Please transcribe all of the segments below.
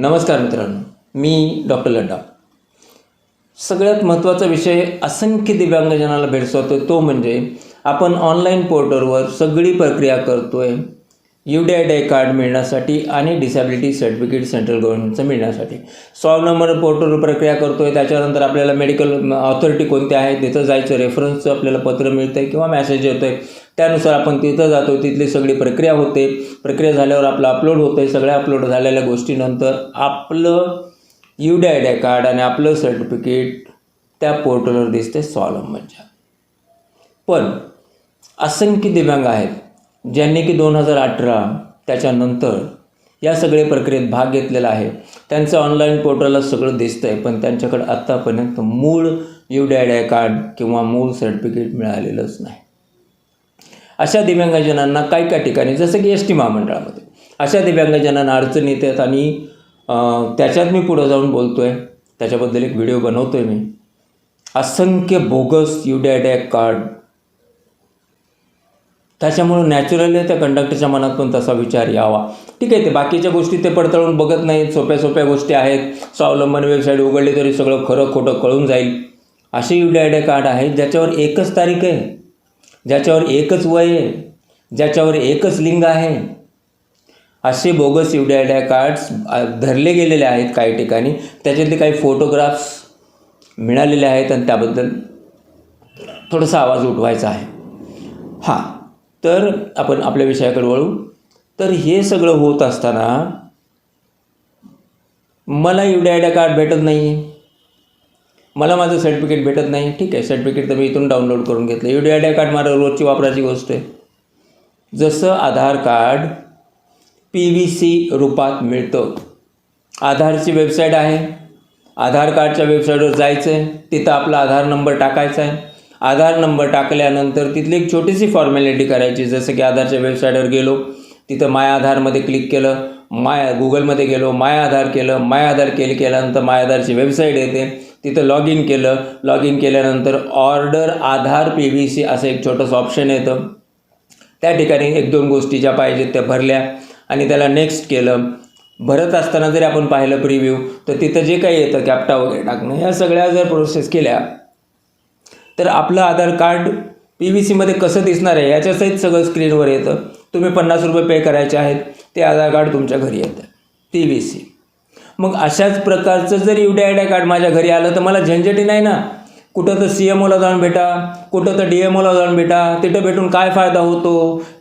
नमस्कार मित्रांनो मी डॉक्टर लड्डा. सगळ्यात महत्त्वाचा विषय असंख्य दिव्यांगजनाला भेडसावतो तो म्हणजे आपण ऑनलाईन पोर्टलवर सगळी प्रक्रिया करतो आहे U D I D card मिळण्यासाठी आणि डिसॅबिलिटी सर्टिफिकेट सेंट्रल गव्हर्नमेंटचं मिळण्यासाठी. स्वावलंबन पोर्टलवर प्रक्रिया करतो आहे त्याच्यानंतर आपल्याला मेडिकल ऑथॉरिटी कोणत्या आहे तिथं जायचं रेफरन्सचं आपल्याला पत्र मिळतं आहे किंवा मॅसेज येतो आहे त्यानुसार आपण तिथं जातो तिथली सगळी प्रक्रिया होते. प्रक्रिया झाल्यावर आपलं अपलोड होतं आहे सगळ्या अपलोड झालेल्या गोष्टीनंतर आपलं U D I D card आणि आपलं सर्टिफिकेट त्या पोर्टलवर दिसते स्वावलंबनच्या पण असंख्य दिव्यांग आहेत. ज्यांनी की दोन हजार अठरा त्याच्यानंतर या सगळे प्रक्रियेत भाग घेतलेला आहे. त्यांचं ऑनलाईन पोर्टलला सगळं दिसतं आहे पण त्यांच्याकडे आत्तापर्यंत मूळ यू डी आय डी किंवा मूळ सर्टिफिकेट मिळालेलंच नाही. अशा दिव्यांगजनांना काही काही ठिकाणी जसं की एस टी महामंडळामध्ये अशा दिव्यांगजनांना अडचणी येतात आणि त्याच्यात मी पुढं जाऊन बोलतो आहे त्याच्याबद्दल एक व्हिडिओ बनवतो आहे मी. असंख्य bogus U D I D card त्याच्यामुळं नॅचरली त्या कंडक्टरच्या मनात पण तसा विचार यावा. ठीक आहे ते बाकीच्या गोष्टी ते पडताळून बघत नाहीत सोप्या सोप्या गोष्टी आहेत. स्वावलंबन वेबसाईट उघडली तरी सगळं खरं खोटं कळून जाईल. असे U D I D card आहेत ज्याच्यावर एकच तारीख आहे. ज्याच्यावर एकच वय आहे. ज्याच्यावर एकच लिंग आहे. असे bogus U D I D cards धरले गेलेले आहेत काही ठिकाणी. त्याच्यातले काही फोटोग्राफ्स मिळालेले आहेत आणि त्याबद्दल थोडासा आवाज उठवायचा आहे. हां. तर आपण आपल्या विषयाकडे वळू. तर हे सगळं होत असताना मला U D I D card भेटत नाही. मला माझं सर्टिफिकेट भेटत नाही. ठीक आहे सर्टिफिकेट तर मी इथून डाउनलोड करून घेतलं. U D I D card माझं रोजची वापराची गोष्ट आहे. जसं Aadhaar card P V C रूपात मिळतं. आधारची वेबसाईट आहे. आधार कार्डच्या वेबसाईटवर जायचं आहे तिथं आपला आधार नंबर टाकायचा आहे. आधार नंबर टाकल्यानंतर तिथली एक छोटीशी फॉर्मॅलिटी करायची. जसं की आधारच्या वेबसाईटवर गेलो तिथं माय आधारमध्ये क्लिक केलं माय गुगलमध्ये गेलो माय आधार केलं माय आधार केलं केल्यानंतर माय आधारची वेबसाईट येते. तिथं लॉग इन केलं लॉग इन केल्यानंतर order Aadhaar P V C असं एक छोटंसं ऑप्शन येतं. त्या ठिकाणी एक दोन गोष्टी ज्या पाहिजेत त्या भरल्या आणि त्याला नेक्स्ट केलं. भरत असताना जरी आपण पाहिलं प्रिव्ह्यू तर तिथं जे काही येतं कॅप्टा वगैरे टाकणं ह्या सगळ्या जर प्रोसेस केल्या तर आपलं आधार कार्ड पी व्ही सीमध्ये कसं दिसणार आहे याच्यासहित सगळं स्क्रीनवर येतं. तुम्ही पन्नास रुपये पे करायचे आहेत ते आधार कार्ड तुमच्या घरी येतं. पी व्ही सी मग अशाच प्रकारचं जर U D I D card माझ्या घरी आलं तर मला झंझटी नाही ना? कुठं तर सी एम ओला जाऊन भेटा कुठं तर डी एम ओला जाऊन भेटा तिथं भेटून काय फायदा होतो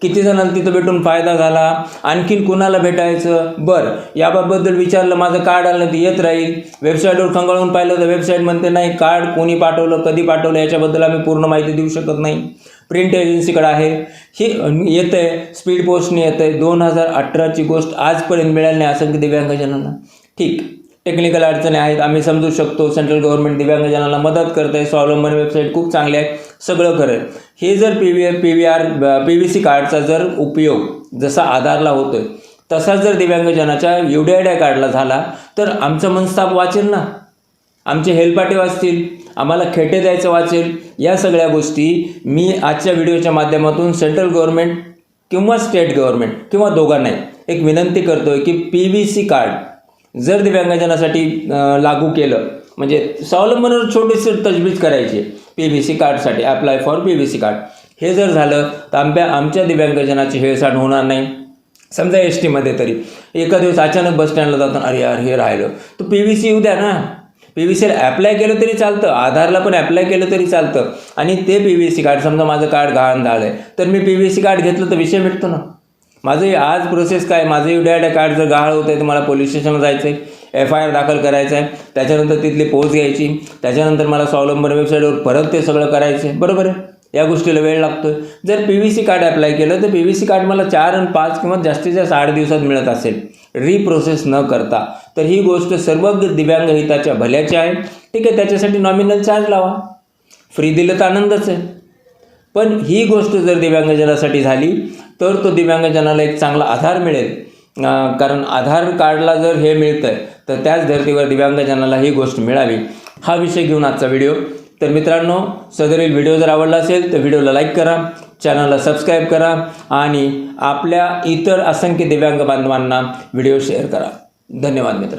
किती जणांना तिथं भेटून फायदा झाला आणखीन कुणाला भेटायचं? बरं याबाबद्दल विचारलं माझं कार्ड आलं तर येत राहील. वेबसाईटवर खंगाळून पाहिलं तर वेबसाईट म्हणते नाही कार्ड कोणी पाठवलं कधी पाठवलं याच्याबद्दल आम्ही पूर्ण माहिती देऊ शकत नाही. प्रिंट एजन्सीकडे आहे. हे येतं आहे स्पीड पोस्टने येतं आहे दोन हजार अठराची गोष्ट आजपर्यंत मिळाली नाही असंख्य दिव्यांगजनांना. ठीक. टेक्निकल अडचणी आहेत आम्ही समजू शकतो सेंट्रल गव्हर्नमेंट दिव्यांगजनाला मदत करत आहे स्वावलंबन वेबसाईट खूप चांगली आहे सगळं करेल हे जर P V P V R P V C कार्डचा जर उपयोग जसा आधारला होतो आहे तसाच जर दिव्यांगजनाच्या यू डी आय डी कार्डला झाला तर आमचा मनस्ताप वाचेल ना? आमचे हेलपाटे वाचतील आम्हाला खेटे द्यायचं वाचेल या सगळ्या गोष्टी मी आजच्या व्हिडिओच्या माध्यमातून सेंट्रल गव्हर्नमेंट किंवा स्टेट गव्हर्नमेंट किंवा दोघांनाही एक विनंती करतो आहे की पी व्ही सी कार्ड जर दिव्यांगजनासाठी लागू केलं म्हणजे स्वावलंबनावर छोटीशी तजवीज करायची पी व्ही सी कार्डसाठी apply for P V C card हे जर झालं तर आमच्या आमच्या दिव्यांगजनाची हेळसाड होणार नाही. समजा एस टीमध्ये तरी. एका दिवस अचानक बस स्टँडला जाताना अरे यार हे राहिलं. तर पी व्ही सी येऊ द्या ना. पी व्ही सीला ॲप्लाय केलं तरी चालतं आधारला पण ॲप्लाय केलं तरी चालतं. आणि ते पी व्ही सी कार्ड समजा माझं कार्ड घाण झालं आहे तर मी पी व्ही सी कार्ड घेतलं तर विषय भेटतो ना. माझं आज प्रोसेस काय? माझं यू डी कार्ड जर गहाळ होतं आहे तर मला पोलीस स्टेशनला जायचं आहे एफ आय आर दाखल करायचं आहे. त्याच्यानंतर तिथली पोच घ्यायची. त्याच्यानंतर मला स्वावलंबन वेबसाईटवर परत ते सगळं करायचं आहे बरोबर आहे? या गोष्टीला वेळ लागतो जर P V C card apply केलं तर पी व्ही सी कार्ड मला चार आणि पाच किंवा जास्तीत जास्त आठ दिवसात मिळत असेल. रिप्रोसेस न करता. तर ही गोष्ट सर्व दिव्यांग हिताच्या भल्याची आहे. ठीक आहे त्याच्यासाठी नॉमिनल चार्ज लावा. फ्री दिलं तर आनंदच आहे. पण ही गोष्ट जर दिव्यांगजनासाठी झाली तर तो दिव्यांगजनाला एक चांगला आधार मिळेल. कारण आधार कार्डला जर हे मिळतं आहे तर त्याच धर्तीवर दिव्यांगजनाला ही गोष्ट मिळावी. हा विषय घेऊन आजचा व्हिडिओ. तर मित्रांनो सदरील व्हिडिओ जर आवडला असेल तर व्हिडिओला लाईक करा चॅनलला सबस्क्राईब करा आणि आपल्या इतर असंख्य दिव्यांग बांधवांना व्हिडिओ शेअर करा. धन्यवाद मित्रांनो.